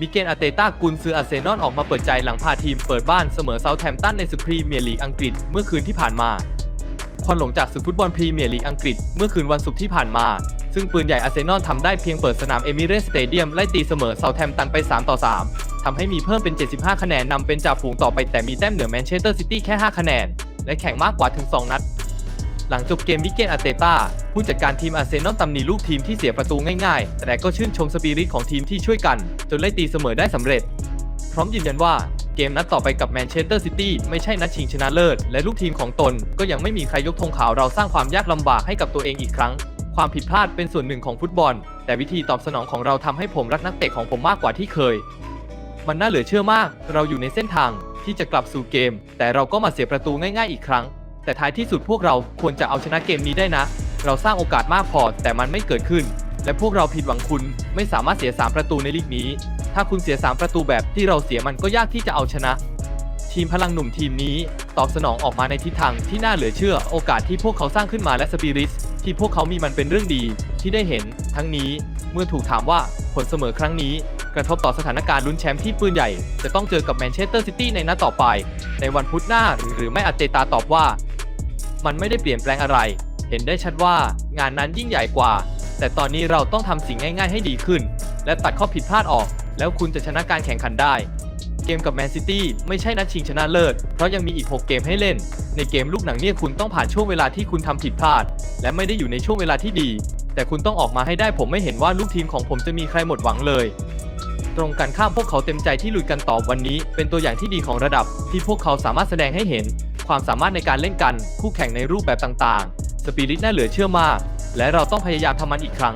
มิเกลอาเตต้ากุนซืออาร์เซนอลออกมาเปิดใจหลังพาทีมเปิดบ้านเสมอเซาท์แฮมป์ตันในศึกพรีเมียร์ลีกอังกฤษเมื่อคืนที่ผ่านมาควันหลงจากศึกฟุตบอลพรีเมียร์ลีกอังกฤษเมื่อคืนวันศุกร์ที่ผ่านมา ซึ่งปืนใหญ่อาร์เซนอลทำได้เพียงเปิดสนามเอมิเรสสเตเดียมไล่ตีเสมอเซาท์แฮมป์ตันไป 3 ต่อ 3ทำให้มีเพิ่มเป็น 75 คะแนนนำเป็นจ่าฝูงต่อไปแต่มีแต้มเหนือแมนเชสเตอร์ซิตี้แค่ 5 คะแนน และแข่งมากกว่าถึง 2 นัด หลังจบเกมมิกเกลอาเตต้าผู้จัดการทีมอาร์เซนอลตำหนิลูกทีมที่เสียประตูง่ายๆ แต่ก็ชื่นชมสปิริตของทีมที่ช่วยกัน จนไล่ตีเสมอได้สำเร็จ พร้อมยืนยันว่าเกมนัดต่อไปกับแมนเชสเตอร์ซิตี้ไม่ใช่นัดชิงชนะเลิศ และลูกทีมของตน ก็ยังไม่มีใครยกธงขาวเราสร้างความยากลำบากให้กับตัวเองอีกครั้ง ความผิดพลาดเป็นส่วนหนึ่งของฟุตบอล แต่วิธีตอบสนองของเราทำให้ผมรักนักเตะของผมมากกว่าที่เคย มันน่าเหลือเชื่อมาก เราอยู่ในเส้นทางที่จะกลับสู่เกม แต่เราก็มาเสียประตูง่าย ๆ อีกครั้ง แต่ท้ายที่สุดพวกเราควรจะเอาชนะเกมนี้ได้นะ เราสร้างโอกาสมากพอแต่มันไม่เกิดขึ้น และพวกเราผิดหวังคุณไม่สามารถเสีย 3 ประตูในลีกนี้ ถ้าคุณเสีย 3 ประตูแบบที่เราเสียมันก็ยากที่จะเอาชนะ ทีมพลังหนุ่มทีมนี้ตอบสนองออกมาในทิศทางที่น่าเหลือเชื่อ โอกาสที่พวกเขาสร้างขึ้นมาและสปิริตที่พวกเขามีมันเป็นเรื่องดีที่ได้เห็น ทั้งนี้เมื่อถูกถามว่าผลเสมอครั้งนี้ กระทบต่อสถานการณ์ลุ้นแชมป์ที่ปืนใหญ่ จะต้องเจอกับแมนเชสเตอร์ซิตี้ในนัดต่อไป ในวันพุธหน้าหรือไม่อาเตตาตอบว่า มันไม่ได้เปลี่ยนแปลงอะไร เห็นได้ชัดว่างานนั้นยิ่งใหญ่กว่า แต่ตอนนี้เราต้องทำสิ่งง่าย ๆ ให้ดีขึ้น และตัดข้อผิดพลาดออก แล้วคุณจะชนะการแข่งขันได้ เกมกับแมนซิตี้ไม่ใช่นัดชิงชนะเลิศ เพราะยังมีอีก 6 เกมให้เล่น ในเกมลูกหนังเนี่ยคุณต้องผ่านช่วงเวลาที่คุณทำผิดพลาด และไม่ได้อยู่ในช่วงเวลาที่ดี แต่คุณต้องออกมาให้ได้ผมไม่เห็นว่าลูกทีมของผมจะมีใครหมดหวังเลยตรงกันข้ามพวกเขาเต็มใจที่ลุยกันต่อวันนี้ เป็นตัวอย่างที่ดีของระดับที่พวกเขาสามารถแสดงให้เห็น ความสามารถในการเล่นกัน คู่แข่งในรูปแบบต่างๆ สปิริตน่าเหลือเชื่อมาก และเราต้องพยายามทำมันอีกครั้ง